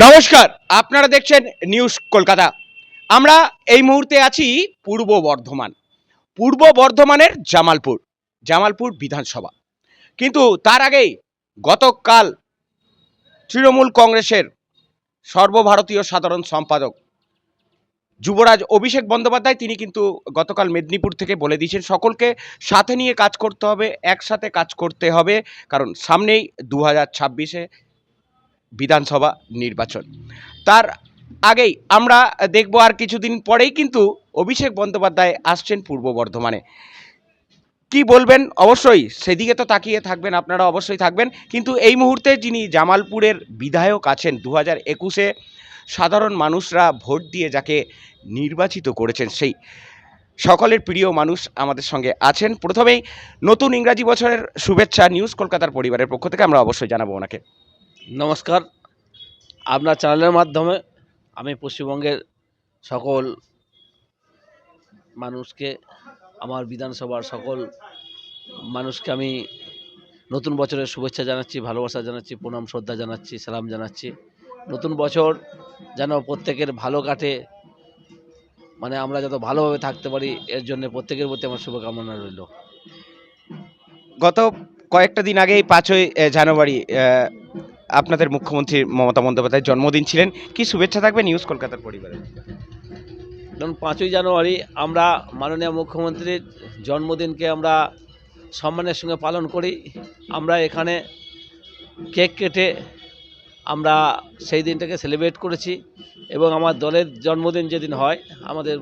নমস্কার, আপনারা দেখছেন নিউজ কলকাতা আমরা এই মুহূর্তে আছি পূর্ব বর্ধমান, পূর্ব বর্ধমানের জামালপুর জামালপুর বিধানসভা। কিন্তু তার আগেই গতকাল তৃণমূল কংগ্রেসের সর্বভারতীয় সাধারণ সম্পাদক যুবরাজ অভিষেক বন্দ্যোপাধ্যায়, তিনি কিন্তু গতকাল মেদিনীপুর থেকে বলে দিয়েছেন, সকলকে সাথে নিয়ে কাজ করতে হবে, একসাথে কাজ করতে হবে। কারণ সামনেই দু হাজার ছাব্বিশে বিধানসভা নির্বাচন। তার আগেই আমরা দেখব আর কিছুদিন পরেই কিন্তু অভিষেক বন্দ্যোপাধ্যায় আসছেন পূর্ব বর্ধমানে। কি বলবেন? অবশ্যই সেদিকে তো তাকিয়ে থাকবেন, আপনারা অবশ্যই থাকবেন। কিন্তু এই মুহূর্তে যিনি জামালপুরের বিধায়ক আছেন দু হাজার একুশে সাধারণ মানুষরা ভোট দিয়ে যাকে নির্বাচিত করেছেন, সেই সকলের প্রিয় মানুষ আমাদের সঙ্গে আছেন। প্রথমেই নতুন ইংরাজি বছরের শুভেচ্ছা নিউজ কলকাতার পরিবারের পক্ষ থেকে আমরা অবশ্যই জানাব ওনাকে। নমস্কার। আপনার চ্যানেলের মাধ্যমে আমি পশ্চিমবঙ্গের সকল মানুষকে, আমার বিধানসভার সকল মানুষকে আমি নতুন বছরের শুভেচ্ছা জানাচ্ছি, ভালোবাসা জানাচ্ছি, প্রণাম, শ্রদ্ধা জানাচ্ছি, সালাম জানাচ্ছি। নতুন বছর যেন প্রত্যেকের ভালো কাটে মানে আমরা যত ভালোভাবে থাকতে পারি, এর জন্য প্রত্যেকের প্রতি আমার শুভকামনা রইল। গত কয়েকটা দিন আগেই পাঁচই জানুয়ারি আপনাদের মুখ্যমন্ত্রী মমতা বন্দ্যোপাধ্যায়ের জন্মদিন ছিলেন। কি শুভেচ্ছা থাকবে নিউজ কলকাতার পরিবারে? যেমন পাঁচই জানুয়ারি আমরা মাননীয় মুখ্যমন্ত্রীর জন্মদিনকে আমরা সম্মানের সঙ্গে পালন করি। আমরা এখানে কেক কেটে আমরা সেই দিনটাকে সেলিব্রেট করেছি এবং আমার দলের জন্মদিন যেদিন হয়, আমাদের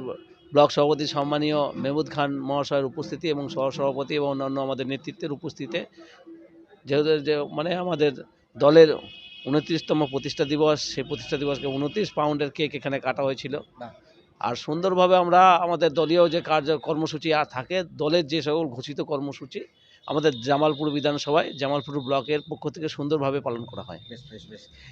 ব্লক সভাপতি সম্মানীয় মেহমুদ খান মহাশয়ের উপস্থিতি এবং সহসভাপতি এবং অন্যান্য আমাদের নেতৃত্বের উপস্থিতিতে, যেহেতু যে মানে আমাদের দলের উনত্রিশতম প্রতিষ্ঠা দিবস সেই প্রতিষ্ঠা দিবসকে উনত্রিশ পাউন্ডের কেক এখানে কাটা হয়েছিল। আর সুন্দরভাবে আমরা আমাদের দলীয় যে কার্য কর্মসূচি আর থাকে দলের যে সকল ঘোষিত কর্মসূচি আমাদের জামালপুর বিধানসভায় জামালপুর ব্লকের পক্ষ থেকে সুন্দরভাবে পালন করা হয়।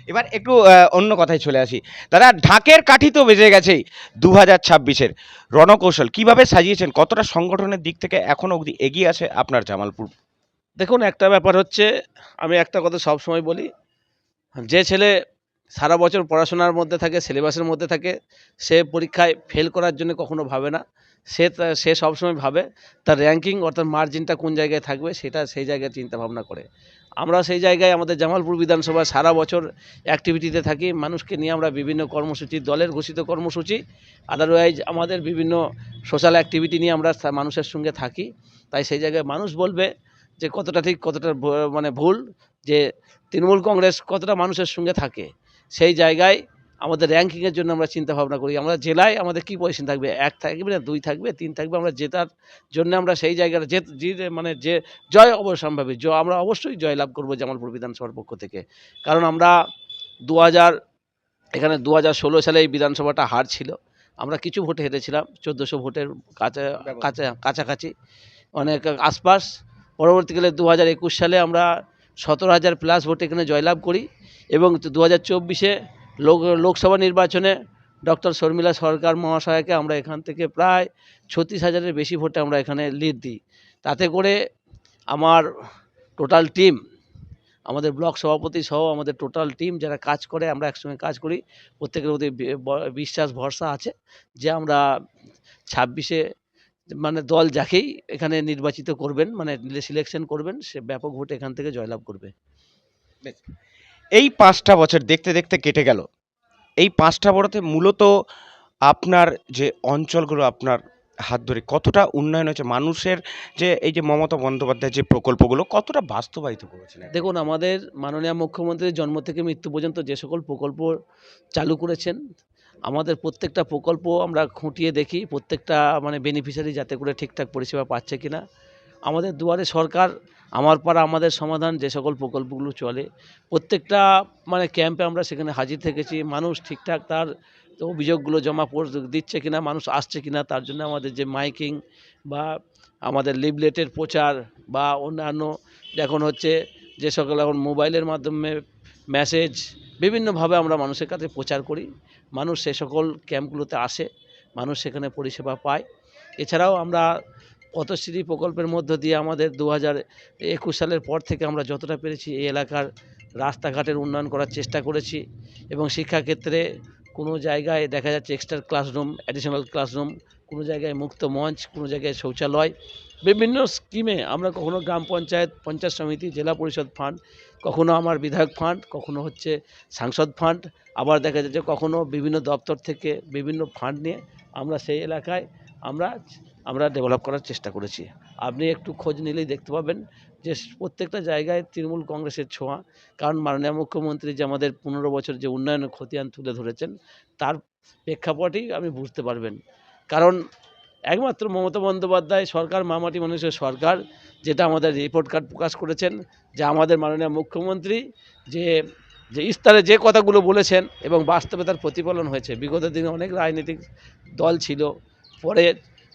এবার একটু অন্য কথায় চলে আসি। দাদা ঢাকের কাঠি তো বেজে গেছেই দু হাজার ছাব্বিশের। রণকৌশল কীভাবে সাজিয়েছেন কতটা সংগঠনের দিক থেকে এখনও অবধি এগিয়ে আছে আপনার জামালপুর দেখুন, একটা ব্যাপার হচ্ছে, আমি একটা কথা সব সময় বলি, যে ছেলে সারা বছর পড়াশোনার মধ্যে থাকে, সিলেবাসের মধ্যে থাকে, সে পরীক্ষায় ফেল করার জন্য কখনো ভাবে না। সে সে সবসময় ভাবে তার র্যাঙ্কিং অর্থাৎ মার্জিনটা কোন জায়গায় থাকবে, সেটা সেই জায়গায় চিন্তা ভাবনা করে। আমরা সেই জায়গায় আমাদের জামালপুর বিধানসভা সারা বছর অ্যাক্টিভিটিতে থাকি, মানুষকে নিয়ে আমরা বিভিন্ন কর্মসূচি, দলের ঘোষিত কর্মসূচি আদারওয়াইজ আমাদের বিভিন্ন সোশ্যাল অ্যাক্টিভিটি নিয়ে আমরা মানুষের সঙ্গে থাকি। তাই সেই জায়গায় মানুষ বলবে যে কতটা ঠিক কতটা মানে ভুল যে তৃণমূল কংগ্রেস কতটা মানুষের সঙ্গে থাকে। সেই জায়গায় আমাদের র্যাঙ্কিংয়ের জন্য আমরা চিন্তা ভাবনা করি। আমরা জেলায় আমাদের কী পজিশন থাকবে? এক থাকবে না দুই থাকবে তিন থাকবে? আমরা জেতার জন্য আমরা সেই জায়গাটা যে যে- মানে যে জয় অবশ্যম্ভাবী জয় আমরা অবশ্যই জয় লাভ করব জামালপুর বিধানসভার পক্ষ থেকে। কারণ আমরা দু হাজার এখানে দু হাজার ষোলো সালে এই বিধানসভাটা হার ছিল। আমরা কিছু ভোটে হেরেছিলাম চোদ্দোশো ভোটের কাছা কাছা কাছাকাছি। অনেক আশপাশ পরবর্তীকালে দু হাজার একুশ সালে আমরা সতেরো হাজার প্লাস ভোটে এখানে জয়লাভ করি এবং দু হাজার চব্বিশে লোক, লোকসভা নির্বাচনে ডক্টর শর্মিলা সরকার মহাশয়কে আমরা এখান থেকে প্রায় ছত্রিশ হাজারের বেশি ভোটে আমরা এখানে লিড দিই। তাতে করে আমার টোটাল টিম আমাদের ব্লক সভাপতি সহ আমাদের টোটাল টিম যারা কাজ করে, আমরা একসঙ্গে কাজ করি। প্রত্যেকের প্রতি বিশ্বাস, ভরসা আছে যে আমরা ছাব্বিশে মানে দল যাকেই এখানে নির্বাচিত করবেন মানে সিলেকশন করবেন সে ব্যাপক ভোটে এখান থেকে জয়লাভ করবে। এই পাঁচটা বছর দেখতে দেখতে কেটে গেল। এই পাঁচটা বড়তে মূলত আপনার যে অঞ্চলগুলো আপনার হাত ধরে কতটা উন্নয়ন হয়েছে মানুষের যে এই যে মমতা বন্দ্যোপাধ্যায়ের যে প্রকল্পগুলো কতটা বাস্তবায়িত করেছেন দেখুন আমাদের মাননীয় মুখ্যমন্ত্রীর জন্ম থেকে মৃত্যু পর্যন্ত যে সকল প্রকল্প চালু করেছেন আমাদের প্রত্যেকটা প্রকল্প আমরা খুঁটিয়ে দেখি, প্রত্যেকটা মানে বেনিফিশিয়ারি যাতে করে ঠিকঠাক পরিষেবা পাচ্ছে কিনা। আমাদের দুয়ারে সরকার, আমার পাড়া, আমাদের সমাধান, যে সকল প্রকল্পগুলো চলে, প্রত্যেকটা মানে ক্যাম্পে আমরা সেখানে হাজির থেকেছি, মানুষ ঠিকঠাক তার অভিযোগগুলো জমা দিচ্ছে কিনা, মানুষ আসছে কিনা, তার জন্য আমাদের যে মাইকিং বা আমাদের লিফলেটের প্রচার বা অন্যান্য, এখন হচ্ছে যে সকল এখন মোবাইলের মাধ্যমে মেসেজ বিভিন্নভাবে আমরা মানুষের কাছে প্রচার করি। মানুষ সে সকল ক্যাম্পগুলোতে আসে, মানুষ সেখানে পরিষেবা পায়। এছাড়াও আমরা পথশ্রী প্রকল্পের মধ্য দিয়ে আমাদের দু হাজার একুশ সালের পর থেকে আমরা যতটা পেরেছি এই এলাকার রাস্তাঘাটের উন্নয়ন করার চেষ্টা করেছি এবং শিক্ষাক্ষেত্রে কোনো জায়গায় দেখা যাচ্ছে এক্সট্রা ক্লাসরুম অ্যাডিশনাল ক্লাসরুম কোনো জায়গায় মুক্ত মঞ্চ, কোনো জায়গায় শৌচালয়। বিভিন্ন স্কিমে আমরা কখনো গ্রাম পঞ্চায়েত পঞ্চায়েত সমিতি, জেলা পরিষদ ফান্ড কখনো আমার বিধায়ক ফান্ড কখনো হচ্ছে সাংসদ ফান্ড আবার দেখা যাচ্ছে কখনো বিভিন্ন দপ্তর থেকে বিভিন্ন ফান্ড নিয়ে আমরা সেই এলাকায় আমরা আমরা ডেভেলপ করার চেষ্টা করেছি। আপনি একটু খোঁজ নিলেই দেখতে পাবেন। যে প্রত্যেকটা জায়গায় তৃণমূল কংগ্রেসের ছোঁয়া। কারণ মাননীয় মুখ্যমন্ত্রী যে আমাদের পনেরো বছর যে উন্নয়নের খতিয়ান তুলে ধরেছেন, তার প্রেক্ষাপটেই আপনি বুঝতে পারবেন। কারণ একমাত্র মমতা বন্দ্যোপাধ্যায় সরকার মামাটি মানুষের সরকার, যেটা আমাদের রিপোর্ট কার্ড প্রকাশ করেছেন, যে আমাদের মাননীয় মুখ্যমন্ত্রী যে যে ইস্তারে যে কথাগুলো বলেছেন এবং বাস্তবে তার প্রতিফলন হয়েছে। বিগত দিনে অনেক রাজনৈতিক দল ছিল। পরে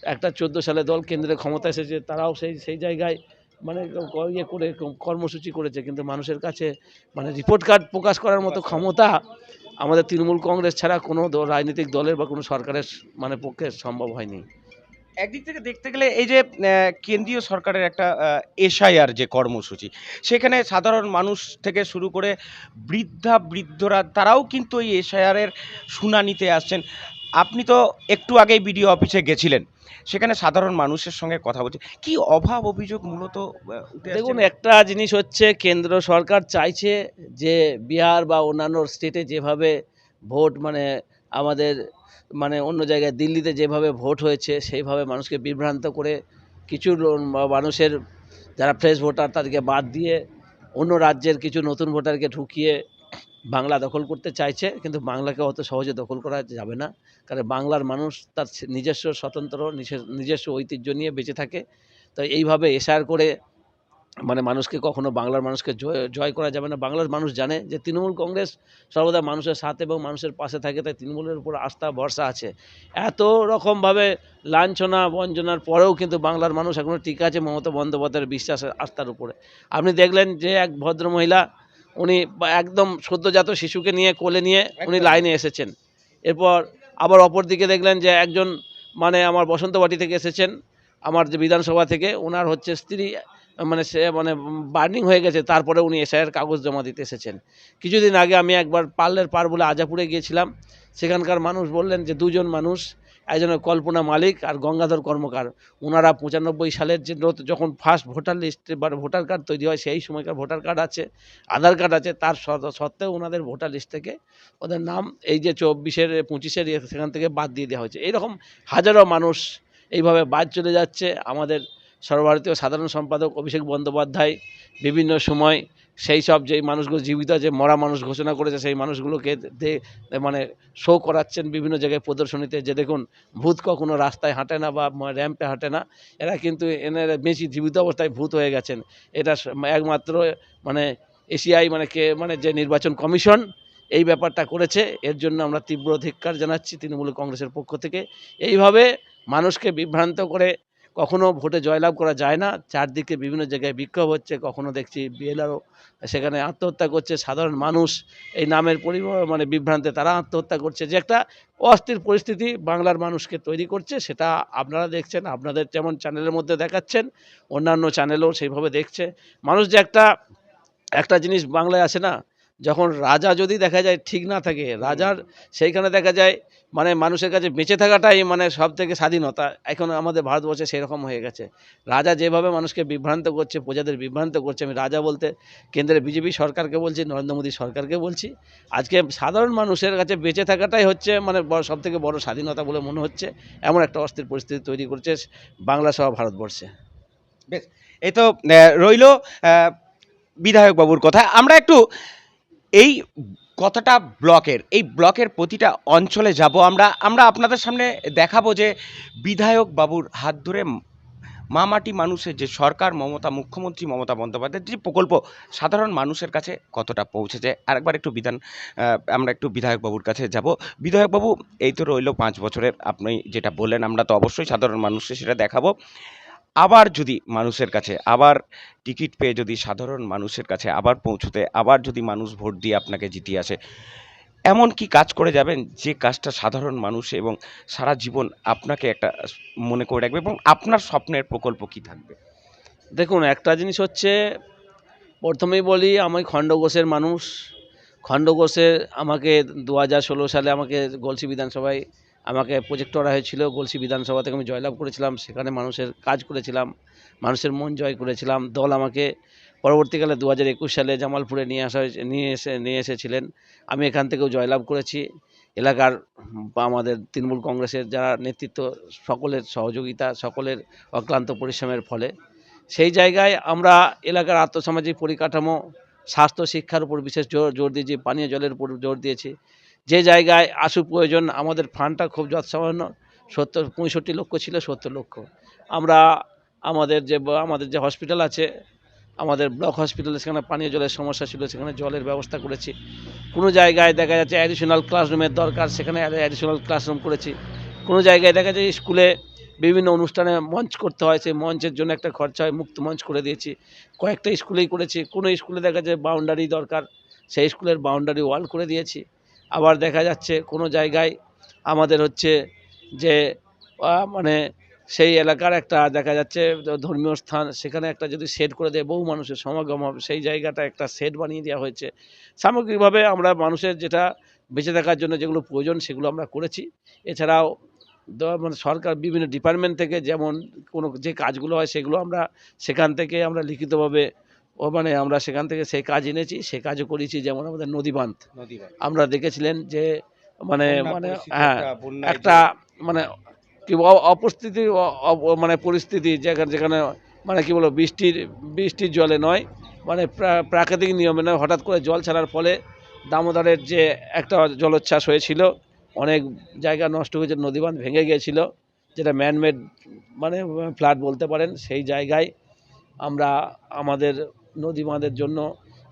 একটা চোদ্দ সালে দল কেন্দ্রে ক্ষমতা এসেছে, তারাও সেই সেই জায়গায় মানে ইয়ে করে কর্মসূচি করেছে, কিন্তু মানুষের কাছে মানে রিপোর্ট কার্ড প্রকাশ করার মতো ক্ষমতা আমাদের তৃণমূল কংগ্রেস ছাড়া কোনো রাজনৈতিক দলের বা কোনো সরকারের মানে পক্ষে সম্ভব হয়নি। একদিক থেকে দেখতে গেলে এই যে কেন্দ্রীয় সরকারের একটা এসআইআর যে কর্মসূচি, সেখানে সাধারণ মানুষ থেকে শুরু করে বৃদ্ধা বৃদ্ধরা, তারাও কিন্তু এই এসআইআর এর শুনানিতে আসছেন। আপনি তো একটু আগেই বিডিও অফিসে গেছিলেন সেখানে সাধারণ মানুষের সঙ্গে কথা বলছে কি অভাব অভিযোগ মূলত? দেখুন একটা জিনিস হচ্ছে কেন্দ্র সরকার চাইছে যে বিহার বা অন্যান্য স্টেটে যেভাবে ভোট মানে আমাদের মানে অন্য জায়গায় দিল্লিতে যেভাবে ভোট হয়েছে সেইভাবে মানুষকে বিভ্রান্ত করে কিছু মানুষের যারা ফ্রেশ ভোটার তাদেরকে বাদ দিয়ে অন্য রাজ্যের কিছু নতুন ভোটারকে ঢুকিয়ে বাংলা দখল করতে চাইছে, কিন্তু বাংলাকে অত সহজে দখল করা যাবে না। কারণ বাংলার মানুষ তার নিজস্ব স্বতন্ত্র নিজস্ব ঐতিহ্য নিয়ে বেঁচে থাকে। তো এইভাবে এশার করে মানে মানুষকে কখনো বাংলার মানুষকে জয় জয় করা যাবে না। বাংলার মানুষ জানে যে তৃণমূল কংগ্রেস সর্বদা মানুষের সাথে এবং মানুষের পাশে থাকে, তাই তৃণমূলের উপর আস্থা, ভরসা আছে। এত রকমভাবে লাঞ্ছনা বঞ্চনার পরেও কিন্তু বাংলার মানুষ এখনও ঠিক আছে মমতা বন্দ্যোপাধ্যায়ের বিশ্বাসের আস্থার উপরে। আপনি দেখলেন যে এক ভদ্র মহিলা উনি একদম সদ্যজাত শিশুকে নিয়ে কোলে নিয়ে উনি লাইনে এসেছেন। এরপর আবার অপর দিকে দেখলেন যে একজন মানে আমার বসন্তবাটি থেকে এসেছেন আমার যে বিধানসভা থেকে ওনার হচ্ছে স্ত্রী মানে সে মানে বার্নিং হয়ে গেছে তারপরে উনি এসআইয়ের কাগজ জমা দিতে এসেছেন। কিছুদিন আগে আমি একবার পার্লের পার বলে আজাপুরে গিয়েছিলাম সেখানকার মানুষ বললেন যে দুজন মানুষ একজনের কল্পনা মালিক আর গঙ্গাধর কর্মকার ওনারা পঁচানব্বই সালের যে যখন ফার্স্ট ভোটার লিস্ট বা ভোটার কার্ড তৈরি হয়, সেই সময়কার ভোটার কার্ড আছে আধার কার্ড আছে, তার সত্ত্বেও ওনাদের ভোটার লিস্ট থেকে ওদের নাম এই যে চব্বিশের, পঁচিশের ইয়ে সেখান থেকে বাদ দিয়ে দেওয়া হয়েছে। এইরকম হাজারো মানুষ এইভাবে বাদ চলে যাচ্ছে। আমাদের সর্বভারতীয় সাধারণ সম্পাদক অভিষেক বন্দ্যোপাধ্যায় বিভিন্ন সময় সেই সব যেই মানুষগুলো জীবিত আছে, মরা মানুষ ঘোষণা করেছে, সেই মানুষগুলোকে মানে শো করাচ্ছেন বিভিন্ন জায়গায় প্রদর্শনীতে যে দেখুন, ভূত কখনো রাস্তায় হাঁটে না বা র্যাম্পে হাঁটে না। এরা কিন্তু এনারা বেশি জীবিত অবস্থায় ভূত হয়ে গেছেন। এটা একমাত্র মানে এশিয়াই মানে কে মানে যে নির্বাচন কমিশন এই ব্যাপারটা করেছে। এর জন্য আমরা তীব্র ধিক্কার জানাচ্ছি তৃণমূল কংগ্রেসের পক্ষ থেকে। এইভাবে মানুষকে বিভ্রান্ত করে কখনো ভোটে জয়লাভ করা যায় না। চারদিকে বিভিন্ন জায়গায় বিক্ষোভ হচ্ছে, কখনো দেখছি বিএলআরও সেখানে আত্মহত্যা করছে, সাধারণ মানুষ এই নামের পরিবার মানে বিভ্রান্তে তারা আত্মহত্যা করছে। যে একটা অস্থির পরিস্থিতি বাংলার মানুষকে তৈরি করছে, সেটা আপনারা দেখছেন, আপনাদের যেমন চ্যানেলের মধ্যে দেখাচ্ছেন, অন্যান্য চ্যানেলও সেইভাবে দেখছে। মানুষ যে একটা একটা জিনিস বাংলায় আছে না যখন রাজা যদি দেখা যায় ঠিক না থাকে রাজার সেইখানে দেখা যায় মানে মানুষের কাছে বেঁচে থাকাটাই মানে সব থেকে স্বাধীনতা। এখন আমাদের ভারতবর্ষে সেরকম হয়ে গেছে। রাজা যেভাবে মানুষকে বিভ্রান্ত করছে প্রজাদের বিভ্রান্ত করছে আমি রাজা বলতে কেন্দ্রের বিজেপি সরকারকে বলছি নরেন্দ্র মোদী সরকারকে বলছি আজকে সাধারণ মানুষের কাছে বেঁচে থাকাটাই হচ্ছে মানে সব থেকে বড় স্বাধীনতা বলে মনে হচ্ছে এমন একটা অস্থির পরিস্থিতি তৈরি করছে বাংলা সহ ভারতবর্ষে। বেশ এই তো রইল বিধায়ক বাবুর কথা। আমরা একটু এই কথাটা ব্লকের, এই ব্লকের প্রতিটা অঞ্চলে যাব আমরা। আমরা আপনাদের সামনে দেখাবো যে বিধায়ক বাবুর হাত ধরে মামাটি মানুষের যে সরকার, মমতা, মুখ্যমন্ত্রী মমতা বন্দ্যোপাধ্যায়ের যে প্রকল্প, সাধারণ মানুষের কাছে কতটা পৌঁছেছে? আরেকবার একটু বিধান আমরা একটু বিধায়ক বাবুর কাছে যাব। বিধায়ক বাবু, এই তো রইল পাঁচ বছরের। আপনি যেটা বললেন, আমরা তো অবশ্যই সাধারণ মানুষকে সেটা দেখাবো। আবার যদি মানুষের কাছে, আবার টিকিট পেয়ে যদি সাধারণ মানুষের কাছে আবার পৌঁছতে, আবার যদি মানুষ ভোট দিয়ে আপনাকে জিতিয়ে আসে, এমন কি কাজ করে যাবেন যে কাজটা সাধারণ মানুষ এবং সারা জীবন আপনাকে একটা মনে করে রাখবে এবং আপনার স্বপ্নের প্রকল্প কি থাকবে? দেখুন, একটা জিনিস হচ্ছে, প্রথমেই বলি, আমি খণ্ডঘোষের মানুষ। খণ্ডঘোষের আমাকে দু হাজার ষোলো সালে আমাকে গলসি বিধানসভায় আমাকে প্রজেক্ট করা হয়েছিল গলসি বিধানসভা থেকে আমি জয়লাভ করেছিলাম, সেখানে মানুষের কাজ করেছিলাম, মানুষের মন জয় করেছিলাম। দল আমাকে পরবর্তীকালে দু হাজার একুশ সালে জামালপুরে নিয়ে আসা হয়েছে, নিয়ে এসে, নিয়ে এসেছিলেন। আমি এখান থেকেও জয়লাভ করেছি। এলাকার বা আমাদের তৃণমূল কংগ্রেসের যারা নেতৃত্ব, সকলের সহযোগিতা, সকলের অক্লান্ত পরিশ্রমের ফলে। সেই জায়গায় আমরা এলাকার আর্থসামাজিক পরিকাঠামো, স্বাস্থ্য, শিক্ষার উপর বিশেষ জোর জোর দিয়েছি, পানীয় জলের উপর জোর দিয়েছি। যে জায়গায় আশু প্রয়োজন, আমাদের ফান্ডটা খুব যৎসামান্য সত্তর, পঁয়ষট্টি লক্ষ ছিল, সত্তর লক্ষ। আমরা আমাদের যে আমাদের যে হসপিটাল আছে, আমাদের ব্লক হসপিটালে সেখানে পানীয় জলের সমস্যা ছিল, সেখানে জলের ব্যবস্থা করেছি। কোনো জায়গায় দেখা যাচ্ছে অ্যাডিশনাল ক্লাসরুমের দরকার, সেখানে অ্যাডিশনাল ক্লাসরুম করেছি। কোনো জায়গায় দেখা যায় স্কুলে বিভিন্ন অনুষ্ঠানে মঞ্চ করতে হয়, সেই মঞ্চের জন্য একটা খরচা হয়, মুক্ত মঞ্চ করে দিয়েছি। কয়েকটা স্কুলেই করেছি, কোনো স্কুলে দেখা যায় বাউন্ডারি দরকার, সেই স্কুলের বাউন্ডারি ওয়াল করে দিয়েছি। আবার দেখা যাচ্ছে কোনো জায়গায় আমাদের হচ্ছে যে মানে সেই এলাকার একটা দেখা যাচ্ছে ধর্মীয় স্থান, সেখানে একটা যদি শেড করে দেয়, বহু মানুষের সমাগম হবে, সেই জায়গাটা একটা শেড বানিয়ে দেওয়া হয়েছে। সামগ্রিকভাবে আমরা মানুষের যেটা বেঁচে থাকার জন্য যেগুলো প্রয়োজন, সেগুলো আমরা করেছি। এছাড়াও মানে সরকার বিভিন্ন ডিপার্টমেন্ট থেকে যেমন কোনো যে কাজগুলো হয়, সেগুলো আমরা সেখান থেকে আমরা লিখিতভাবে ও মানে আমরা সেখান থেকে সেই কাজ এনেছি সে কাজও করেছি যেমন আমাদের নদী বাঁধ আমরা দেখেছিলেন যে মানে মানে হ্যাঁ একটা মানে কি বল- অপস্থিতি অ- অ- মানে পরিস্থিতি যেখানে যেখানে মানে কি বলব বৃষ্টির বৃষ্টির জলে নয় মানে প্রা- প্রাকৃতিক নিয়মে নয় হঠাৎ করে জল ছাড়ার ফলে দামোদরের যে একটা জলোচ্ছ্বাস হয়েছিল অনেক জায়গা নষ্ট হয়েছে নদী বাঁধ ভেঙে গিয়েছিল যেটা ম্যানমেড মানে ফ্ল্যাট বলতে পারেন সেই জায়গায় আমরা আমাদের নদী বাঁধের জন্য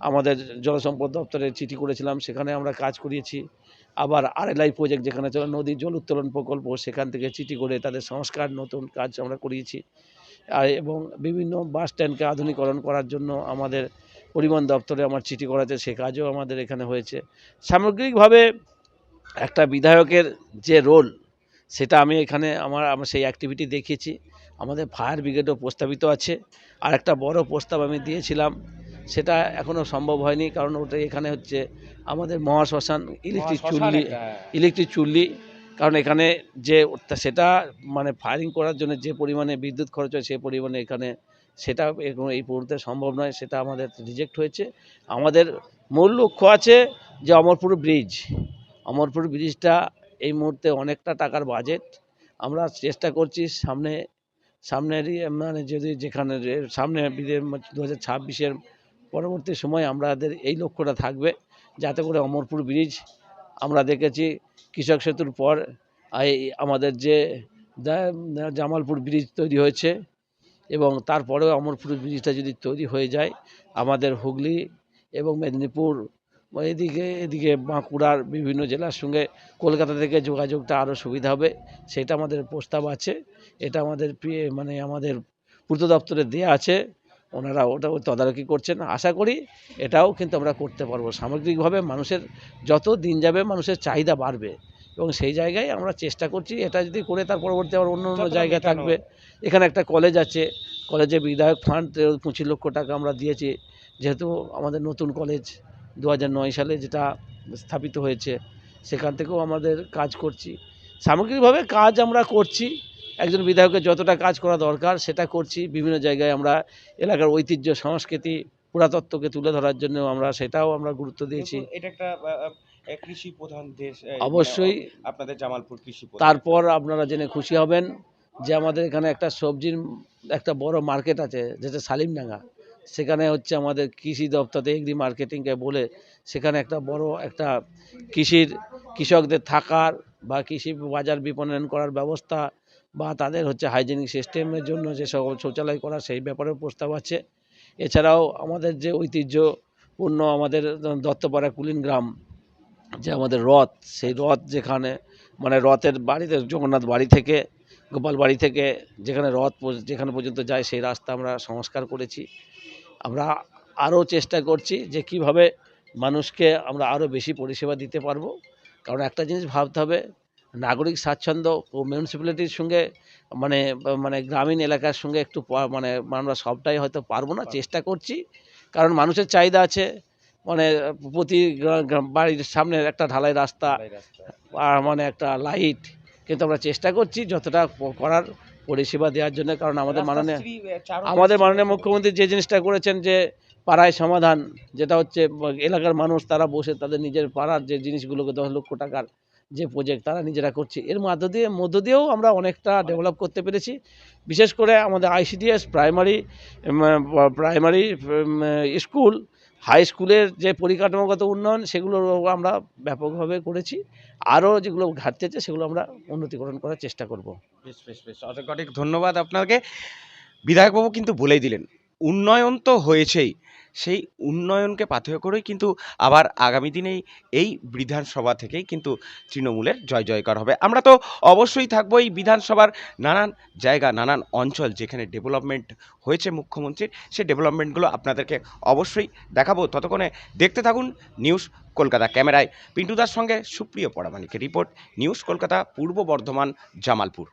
আমাদের জলসম্পদ দপ্তরে চিঠি করেছিলাম, সেখানে আমরা কাজ করিয়েছি। আবার আরএলআই প্রজেক্ট যেখানে চলে নদীর জল উত্তোলন প্রকল্প, সেখান থেকে চিঠি করে তাদের সংস্কার, নতুন কাজ আমরা করিয়েছি। আর এবং বিভিন্ন বাস স্ট্যান্ডকে আধুনিকরণ করার জন্য আমাদের পরিবহন দপ্তরে আমার চিঠি করাতে, সে কাজও আমাদের এখানে হয়েছে। সামগ্রিকভাবে একটা বিধায়কের যে রোল সেটা আমি এখানে আমার সেই অ্যাক্টিভিটি দেখিয়েছি। আমাদের ফায়ার ব্রিগেডও প্রস্তাবিত আছে। আর একটা বড় প্রস্তাব আমি দিয়েছিলাম সেটা এখনও সম্ভব হয়নি কারণ ওটা এখানে হচ্ছে আমাদের মহাশ্মশান ইলেকট্রিক চুল্লি হ্যাঁ। ইলেকট্রিক চুল্লি। কারণ এখানে যে সেটা মানে ফায়ারিং করার জন্য যে পরিমাণে বিদ্যুৎ খরচ হয় সে পরিমাণে এখানে সেটা এই মুহূর্তে সম্ভব নয় সেটা আমাদের রিজেক্ট হয়েছে। আমাদের মূল লক্ষ্য আছে যে অমরপুর ব্রিজ অমরপুর ব্রিজটা এই মুহূর্তে অনেকটা টাকার বাজেট। আমরা চেষ্টা করছি সামনে সামনেরই মানে যদি যেখানে সামনে দু হাজার ছাব্বিশের পরবর্তী সময় আমাদের এই লক্ষ্যটা থাকবে, যাতে করে অমরপুর ব্রিজ, আমরা দেখেছি কৃষক সেতুর পর আমাদের যে জামালপুর ব্রিজ তৈরি হয়েছে, এবং তারপরেও অমরপুর ব্রিজটা যদি তৈরি হয়ে যায়, আমাদের হুগলি এবং মেদিনীপুর এদিকে এদিকে বাঁকুড়ার বিভিন্ন জেলার সঙ্গে কলকাতা থেকে যোগাযোগটা আরও সুবিধা হবে সেটা আমাদের প্রস্তাব আছে। এটা আমাদের পি- মানে আমাদের পূর্ত দপ্তরে দেওয়া আছে ওনারা ওটাও তদারকি করছেন। আশা করি এটাও কিন্তু আমরা করতে পারব। সামগ্রিকভাবে মানুষের যত দিন যাবে মানুষের চাহিদা বাড়বে এবং সেই জায়গায় আমরা চেষ্টা করছি এটা যদি করে তার পরবর্তী আবার অন্য অন্য জায়গায় থাকবে। এখানে একটা কলেজ আছে কলেজে বিধায়ক ফান্ড পঁচিশ লক্ষ টাকা আমরা দিয়েছি যেহেতু আমাদের নতুন কলেজ দু নয় সালে যেটা স্থাপিত হয়েছে সেখান থেকেও আমাদের কাজ করছি। সামগ্রিকভাবে কাজ আমরা করছি একজন বিধায়কের যতটা কাজ করা দরকার সেটা করছি বিভিন্ন জায়গায় আমরা এলাকার ঐতিহ্য সংস্কৃতি পুরাতত্ত্বকে তুলে ধরার জন্য আমরা সেটাও আমরা গুরুত্ব দিয়েছি। এটা একটা কৃষি প্রধান দেশ মানে অবশ্যই। আপনাদের জামালপুর কৃষি তারপর আপনারা জেনে খুশি হবেন যে আমাদের এখানে একটা সবজির একটা বড় মার্কেট আছে যেটা সালিমডাঙ্গা। সেখানে হচ্ছে আমাদের কৃষি দপ্তর, এগ্রি মার্কেটিংকে বলে সেখানে একটা বড় একটা কৃষির কৃষকদের থাকার বা কৃষি বাজার বিপণন করার ব্যবস্থা বা তাদের হচ্ছে হাইজেনিক সিস্টেমের জন্য যে সকল শৌচালয় করা সেই ব্যাপারেও প্রস্তাব আছে। এছাড়াও আমাদের যে ঐতিহ্যপূর্ণ আমাদের দত্তপাড়া কুলিন গ্রাম, যে আমাদের রথ, সেই রথ যেখানে মানে রথের বাড়িতে জগন্নাথ বাড়ি থেকে গোপাল বাড়ি থেকে যেখানে রথ যেখানে পর্যন্ত যায় সেই রাস্তা আমরা সংস্কার করেছি। আমরা আরও চেষ্টা করছি যে কীভাবে মানুষকে আমরা আরও বেশি পরিষেবা দিতে পারব। কারণ একটা জিনিস ভাবতে হবে নাগরিক স্বাচ্ছন্দ্য ও মিউনিসিপ্যালিটির সঙ্গে মানে মানে গ্রামীণ এলাকার সঙ্গে একটু মানে আমরা সবটাই হয়তো পারব না চেষ্টা করছি। কারণ মানুষের চাহিদা আছে মানে প্রতি বাড়ির সামনে একটা ঢালাই রাস্তা আর মানে একটা লাইট কিন্তু আমরা চেষ্টা করছি যতটা করার পরিষেবা দেওয়ার জন্য কারণ আমাদের মাননীয় আমাদের মাননীয় মুখ্যমন্ত্রী যে জিনিসটা করেছেন যে পাড়ায় সমাধান যেটা হচ্ছে এলাকার মানুষ তারা বসে তাদের নিজের পাড়ার যে জিনিসগুলোকে দশ লক্ষ টাকার যে প্রজেক্ট তারা নিজেরা করছে এর মধ্য দিয়ে মধ্য দিয়েও আমরা অনেকটা ডেভেলপ করতে পেরেছি। বিশেষ করে আমাদের ICDS primary primary school high স্কুলের যে পরিকাঠামোগত উন্নয়ন সেগুলো আমরা ব্যাপকভাবে করেছি। আরও যেগুলো ঘাটতি আছে, সেগুলো আমরা উন্নতিকরণ করার চেষ্টা করব। বেশ বেশ বেশ। অনেক অনেক ধন্যবাদ আপনাকে। বিধায়কবাবু কিন্তু বলেই দিলেন, উন্নয়ন তো হয়েছেই। সেই উন্নয়নকে পাথেয় করেই কিন্তু আবার আগামী দিনেই এই বিধানসভা থেকেই কিন্তু তৃণমূলের জয় জয়কার হবে। আমরা তো অবশ্যই থাকব এই বিধানসভার নানান জায়গা, নানান অঞ্চল যেখানে ডেভেলপমেন্ট হয়েছে মুখ্যমন্ত্রীর, সেই ডেভেলপমেন্টগুলো আপনাদেরকে অবশ্যই দেখাবো। ততক্ষণে দেখতে থাকুন নিউজ কলকাতা ক্যামেরায়। পিন্টুদার সঙ্গে সুপ্রিয় পরামানিকের রিপোর্ট, নিউজ কলকাতা, পূর্ব বর্ধমান, জামালপুর।